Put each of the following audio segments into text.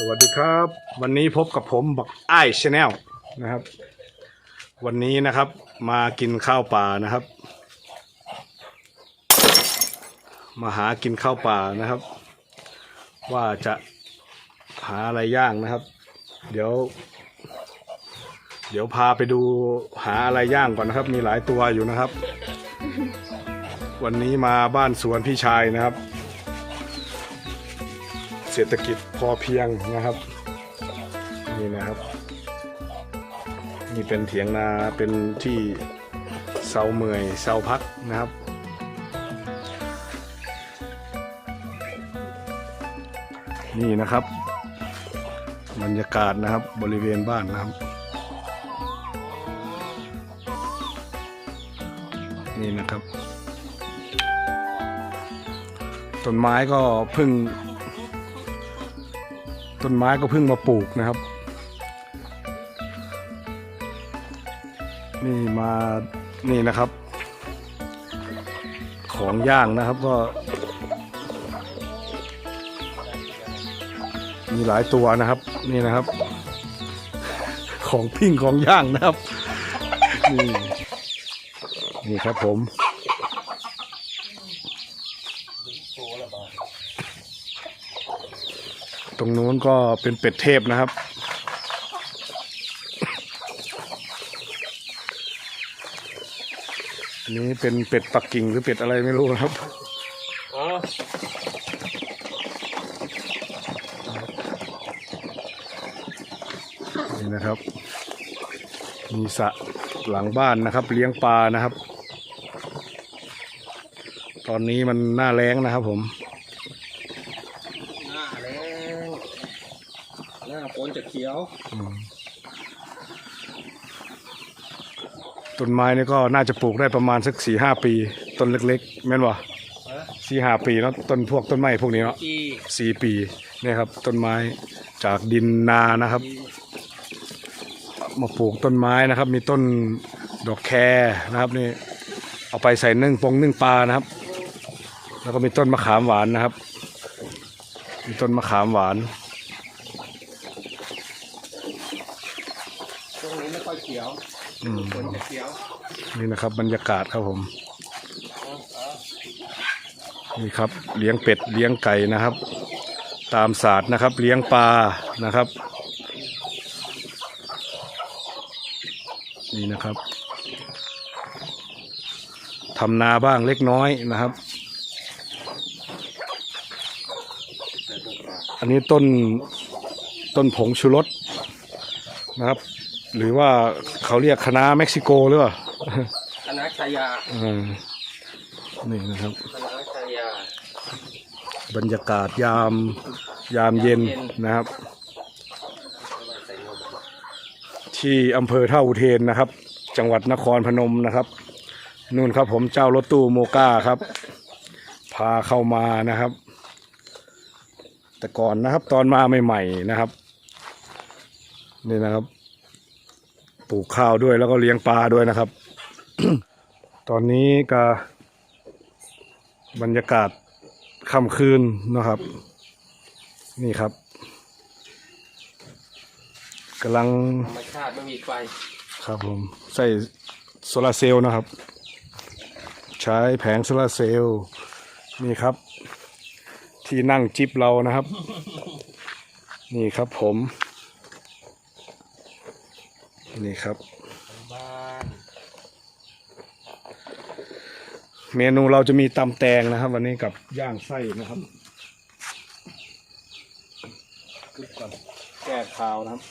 สวัสดีครับ วันนี้พบกับผมบักไอ้ชาแนลนะครับ วันนี้นะครับมากินข้าวป่านะครับ มาหากินข้าวป่านะครับ ว่าจะหาอะไรย่างนะครับ เดี๋ยว เดี๋ยวพาไปดูหาอะไรย่างก่อนนะครับ มีหลายตัวอยู่นะครับ วันนี้มาบ้านสวนพี่ชายนะครับ เศรษฐกิจพอเพียงนะครับ นี่นะครับ นี่เป็นเถียงนาเป็นที่เซาเมยเซาพักนะครับ นี่นะครับ บรรยากาศนะครับบริเวณบ้านนะครับ นี่นะครับต้นไม้ก็เพิ่ง ต้นไม้ก็เพิ่งมาปลูกนะครับ นี่มานี่นะครับ ของย่างนะครับก็ มีหลายตัวนะครับ นี่นะครับ ของปิ้งของย่างนะครับ นี่นี่ครับผม รงนู้นก็เป็นเป็ดเทพนะครับ อันนี้เป็นเป็ดปักกิ่งหรือเป็ดอะไรไม่รู้นะครับอ๋อนี่นะครับ มีสระหลังบ้านนะครับ เลี้ยงปลานะครับ ตอนนี้มันหน้าแล้งนะครับผม หน้าแรง หน้าฝนจะเขียว ต้นไม้นี่ก็น่าจะปลูกได้ประมาณสักสี่ห้าปี ต้นเล็กๆ แม่นวะฮะสี่ห้าปีเนาะต้นพวกต้นไม้พวกนี้เนาะที่สี่ปีเนี่ยครับ ต้นไม้จากดินนานะครับ มาปลูกต้นไม้นะครับ มีต้นดอกแครนะครับนี่เอาไปใส่นึ่งปงนึ่งปลานะครับ แล้วก็มีต้นมะขามหวานนะครับ มีต้นมะขามหวาน ตรงนี้ไม่ค่อยเขียว อืม ฝนจะเขียวนี่นะครับ บรรยากาศครับผม นี่ครับ เลี้ยงเป็ดเลี้ยงไก่นะครับ ตามศาสตร์นะครับ เลี้ยงปลานะครับ นี่นะครับทำนาบ้างเล็กน้อยนะครับ อันนี้ต้นต้นผงชูรสนะครับ หรือว่าเขาเรียกคณะน้าเม็กซิโกหรือเปล่าคณะชายาอืมนี่นะครับ คณะชายา บรรยากาศยามยามเย็นยามเย็น นะครับใส่นมที่อำเภอท่าอุเทนนะครับ จังหวัดนครพนมนะครับนู่นครับผมเจ้ารถตู้โมก้าครับ พาเข้ามานะครับ แต่ก่อนนะครับตอนมาใหม่ ๆนะครับ นี่นะครับ ปลูกข้าวด้วยแล้วก็เลี้ยงปลาด้วยนะครับ ตอนนี้ก็บรรยากาศค่ำคืนนะครับ นี่ครับกำลังธรรมชาติไม่มีไฟครับผมใส่โซลาร์เซลล์นะครับ ใช้แผงโซลาร์เซลล์นี่ครับ ที่นั่งจิบเรานะครับ นี่ครับผม นี่ครับบ้านเมนูเราจะมีตำแตงนะครับ วันนี้กับย่างไส้นะครับคลิปก่อนแก้ข่าวนะครับ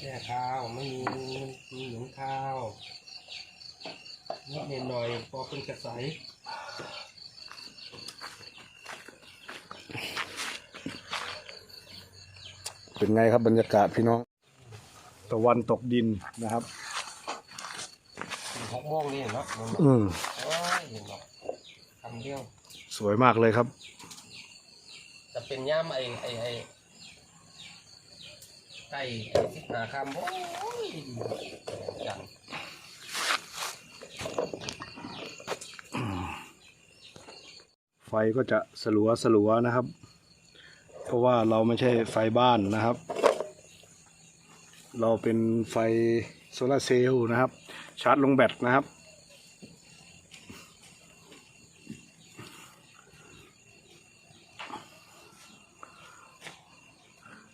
แก่ข้าวไม่มีมีหนุนข้าวนิดหน่อยพอเป็นกระใสเป็นไงครับบรรยากาศพี่น้อง ตะวันตกดินนะครับหกโมงนี่เนาะมันอืมโอ้ยเห็นหรอกคำเดียว สวยมากเลยครับ จะเป็นย่ามไอ้ไอ้ไอ้ไก่ไอ้สิบหาคำโอ้ยจังไฟก็จะสลัวสลัวๆนะครับแต่ราะว่าเราไม่ใช่ไฟบ้านนะครับ เราเป็นไฟโซลาเซลล์นะครับ ชาร์จลงแบตนะครับ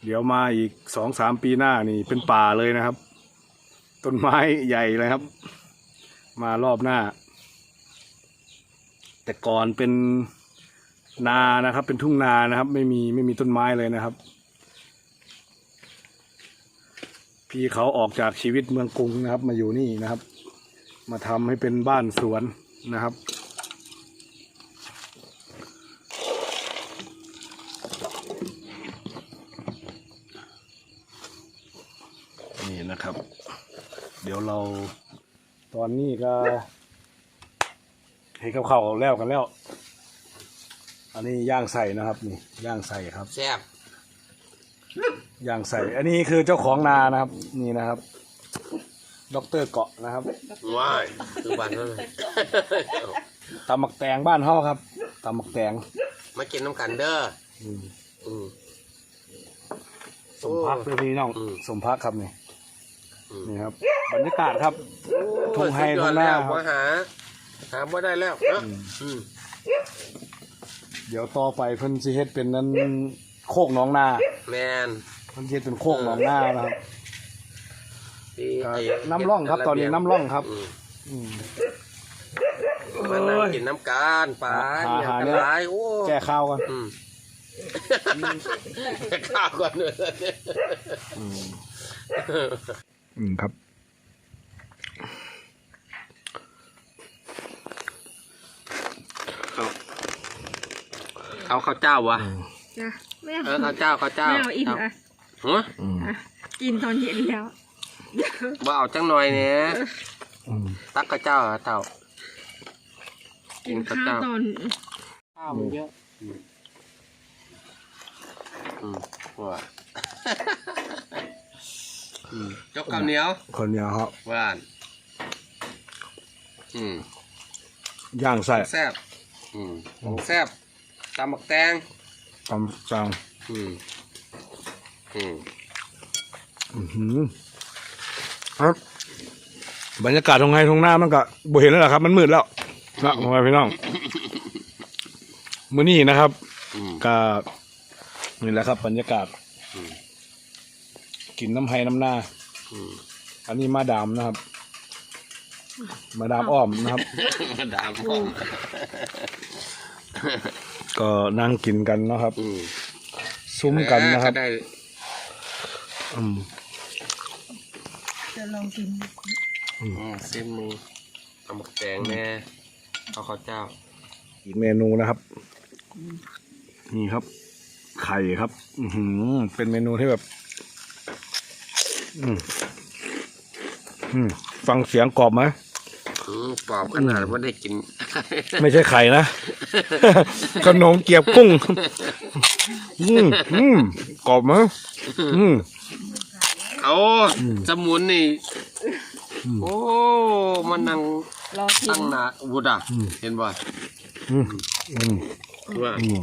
เดี๋ยวมาอีกสองสามปีหน้านี่เป็นป่าเลยนะครับ ต้นไม้ใหญ่เลยครับ มารอบหน้า แต่ก่อนเป็นนานะครับ เป็นทุ่งนานะครับ ไม่มีไม่มีต้นไม้เลยนะครับ พี่เขาออกจากชีวิตเมืองกรุงนะครับ มาอยู่นี่นะครับ มาทำให้เป็นบ้านสวนนะครับ นี่นะครับ เดี๋ยวเราตอนนี้ก็ ให้กับเขาแล้วกันแล้ว อันนี้ย่างใส่นะครับ นี่ย่างใส่ครับ แซ่บ ย่างใส่ อันนี้คือเจ้าของนานะครับ นี่นะครับด็อกเตอร์เกาะนะครับว้ายคือบ้านนั่นเลยตำหมักแตงบ้านเฮาครับตำหมักแตงมากินน้ำกันเด้ออืมอืมสมพักด้วยพี่น้องอืมสมพักครับนี่อืมนี่ครับบรรยากาศครับทุ่งไฮสุดยอดทุ่งนาแล้วครับมาหาหาบ่ได้แล้วเนอะอืมอืมเดี๋ยวต่อไปเพิ่นสิเฮ็ดเป็นนั้นโคกหนองนาแมน เพิ่นสิเฮ็ดเป็นโคกหนองนานะครับ ที่ครับไอ้น้ำร่องครับตอนนี้น้ำร่องครับอืมอืม มานั่งกินน้ำกันป่าหาอย่างหากันเนี่ยหลายโอ้แก้ข้าวกันอืมข้าวก่อนเลยอืมอืมครับ เอาข้าวเจ้าวะจ้ะไม่เอาเออข้าวเจ้าข้าวเจ้าไม่เอาอิ่มอะ ฮะอืมอะกินตอนเย็นแล้วว่าเอาจังหน่อยเนี่ยอืมตักข้าวเจ้าเหรอเต่า กินข้าวตอนข้าวมันเยอะอืมว่าอืมจกข้าวเหนียวคนเดียวครับหวานอืมย่างใส่แซ่บอืมของแซ่บตำบักแตงตำจางอืม อืมอื้อหือครับบรรยากาศตรงไงตรงหน้ามันก็บ่เห็นแล้วล่ะครับ มันมืดแล้วนะพ่อแม่พี่น้องมื้อนี้นะครับอืมก็นี่แหละครับ บรรยากาศอืมกินน้ำไห้น้ำหน้าอืมอันนี้มาดามนะครับ มาดามอ้อมนะครับดามพ่อมก็นั่งกินกันเนาะครับอืมซุ้มกันนะครับก็ได้ อืมจะลองกินอืมซิมมือตำบักแตงแน่เอาข้าวเจ้า อีกเมนูนะครับ นี่ครับ ไข่ครับ อือหือเป็นเมนูที่แบบ อืมอืมฟังเสียงกรอบไหมอืมปอบขนาดว่าได้กิน ไม่ใช่ไข่นะ ขนมเกียบกุ้ง อืมอืมกรอบไหมอืม เอาอืมสมุนนี่อืมโอ้มันนั่งรอกิตั้นงหนาวุดอะอืมเห็นบ่อืมอืมว่าอืม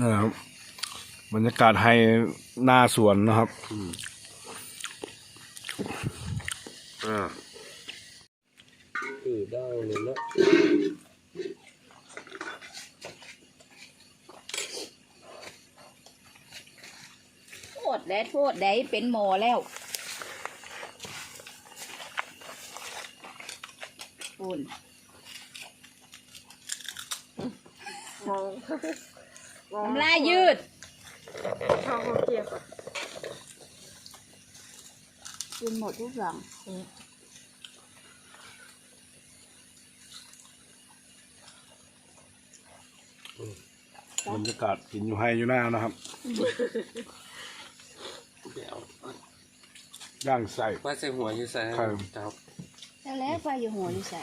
นะครับบรรยากาศให้หน้าสวนนะครับอืมอ่าคือได้เลยละ โท ษได้โทษได้เป็นหมอแล้วคุณน้ำลายยืดข้าวข้าวเกรียบอะกินหมดทุกอย่างบรรยากาศกินอยู่ให้อยู่หน้านะครับ เดี๋ยวย่างใส่ว่าใส่หัวอยู่ใส่ครับครับแล้วแล้วไปอยู่หัวอยู่ใส่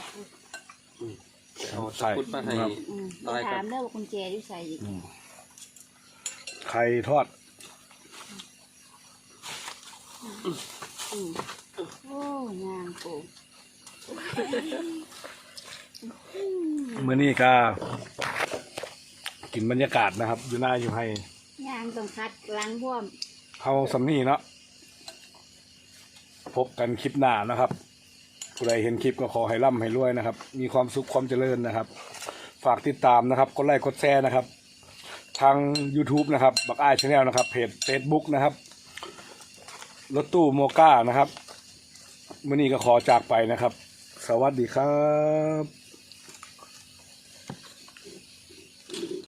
เอาใส่พุดมาให้ครับอืมอะไรมาครับถามได้ว่าคุณแจอยู่ใส่อีกอืมไข่ทอดอืมโอ้ยางปูเมื่อนี้ก็กิกินบรรยากาศนะครับ อยู่หน้าอยู่ให้ยางต้องคัดล้างพ่วม เฮาสำนีเนาะพบกันคลิปหน้านะครับผู้ใดเห็นคลิปก็ขอให้ร่ำให้รวยนะครับ มีความสุขความเจริญนะครับ ฝากติดตามนะครับกดไลค์กดแชร์นะครับ ทาง YouTube นะครับ บักอ้ายชาแนลนะครับ เพจ Facebook นะครับ รถตู้โมก้านะครับมื่อนี้ก็ขอจากไปนะครับ สวัสดีครับ